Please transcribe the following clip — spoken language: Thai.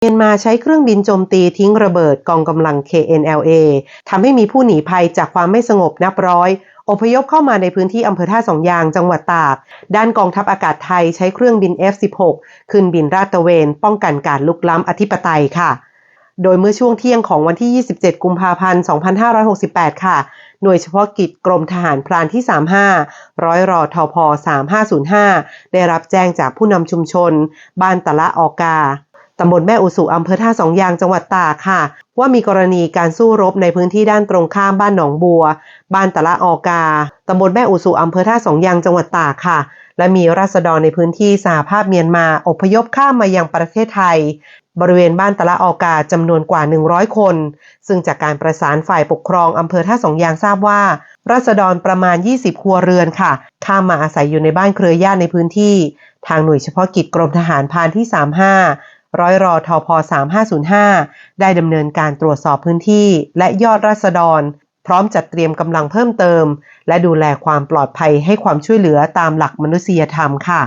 เมียนมาใช้เครื่องบินโจมตีทิ้งระเบิดกองกำลัง KNLA ทำให้มีผู้หนีภัยจากความไม่สงบนับร้อย อพยพเข้ามาในพื้นที่อำเภอท่าสองยางจังหวัดตาก ด้านกองทัพอากาศไทยใช้เครื่องบิน F-16 ขึ้นบินราดตระเวน ป้องกันการลุกล้ำอธิปไตยค่ะ โดยเมื่อช่วงเที่ยงของวันที่ 27 กุมภาพันธ์ 2568 ค่ะ หน่วยเฉพาะกิจกรมทหารพรานที่ 35 ร้อยรอทอพ3505 ได้รับแจ้งจากผู้นำชุมชน บ้านตะละออกา ตำบลแม่อุสุอำเภอท่าสองยางจังหวัดตากค่ะ ว่ามีกรณีการสู้รบในพื้นที่ด้านตรงข้ามบ้านหนองบัว บ้านตะละออกาตำบลแม่อุสุอำเภอท่าสองยางจังหวัดตากค่ะ และมีราษฎรในพื้นที่สหภาพเมียนมาอพยพข้ามมายังประเทศไทย บริเวณบ้านตะละออกาจำนวนกว่า 100 คน ซึ่งจากการประสานฝ่ายปกครองอำเภอท่าสองยางทราบว่า ราษฎรประมาณ 20 ครัวเรือนค่ะ ข้ามมาอาศัยอยู่ในบ้านเครือญาติในพื้นที่ ทางหน่วยเฉพาะกิจกรมทหารพานที่ 35 ร้อยรอทอพ3505 ได้ดำเนินการตรวจสอบพื้นที่และยอดราษฎร พร้อมจัดเตรียมกำลังเพิ่มเติม และดูแลความปลอดภัยให้ความช่วยเหลือตามหลักมนุษยธรรมค่ะ